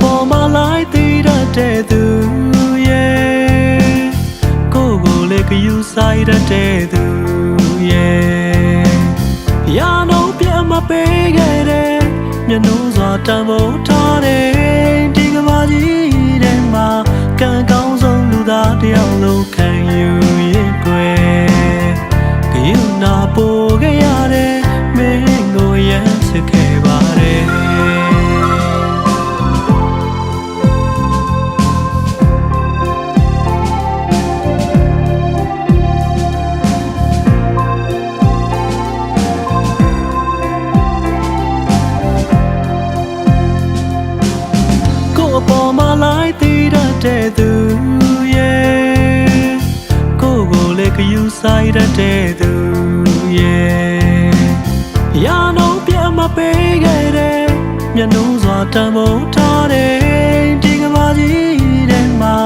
ပေါ်မှာလိုက်သေးတတ်တဲ့သူရဲ့ကိုကိုလေးကယူဆိုင်တတ်တဲ့သူရဲ့ရာနှုတ်ပြမပေးခဲ့တဲ့မျက်နှာစွာတံမိုးထားတဲ့ ဆိုင်တတ်တဲ့သူရဲ့ရာနှုံးပြတ်မပေးခဲ့တဲ့မျက်နှာစွာတန်ဖိုးထားတဲ့ဒီကဘာကြီးထဲမှာ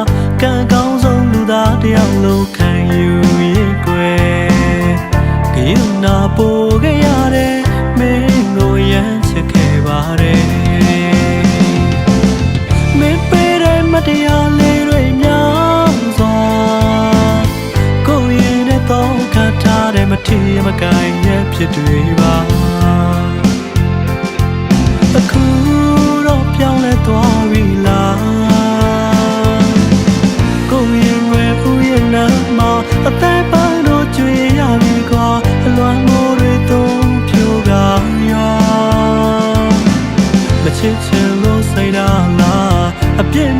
ကံကောင်းဆုံးလူသားတစ်ယောက်လုံးခံယူရင်ကွယ်ကယူနာပို့ခဲ့ရတဲ့မင်းကိုရမ်းချစ်ခဲ့ပါတယ်မင်းပေးတဲ့မတရား စ်တွေပါအခုတော့ပြောင်းလဲသွားပြီလားကိုယ်ရင်ဝဲဦးရဲ့နာမအသက်ပန်းတော့ကြွေရပြီကွာအလွန်မိုးတွေသုံးဖြိုကရောမချစ်ချင်လို့စိတ်ဓာလားအပြစ်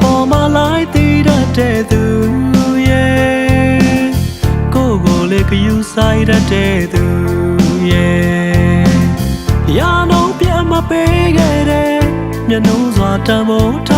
ပေါ်မှာလိုက်သေးတတ်တဲ့သူရဲ့ကိုယ်ကိုလည်းခယူဆိုင်တတ်တဲ့သူရဲ့ရာနှုံးပြတ်မပေးခဲ့တဲ့မျက်နှာစွာတန်ဖိုးထား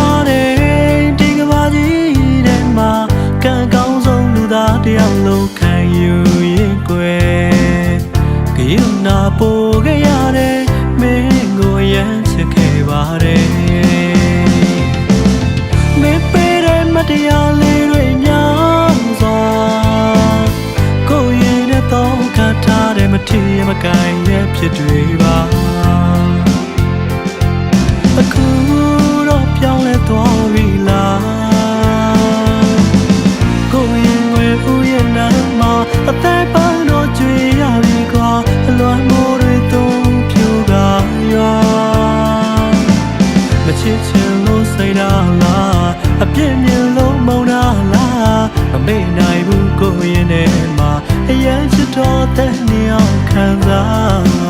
တွေပါအခုတော့ပြောင်းလဲသွားပြီလားကိုယ်ရင်ဝဲဦးရဲ့နာမအသက်ပန်းတော့ကြွေရပြီကွာအလွန်မိုးတွေသုံးဖြူကရောမချစ်ချင်လို့စိတ်ဓာလားအပြစ်မြင်လို့မုန်းတာလားမမေ့နိုင်ဘူးကိုယ်ရင်ထဲမှာအရင်ချစ်တော်တဲ့နေအောင်ခံစား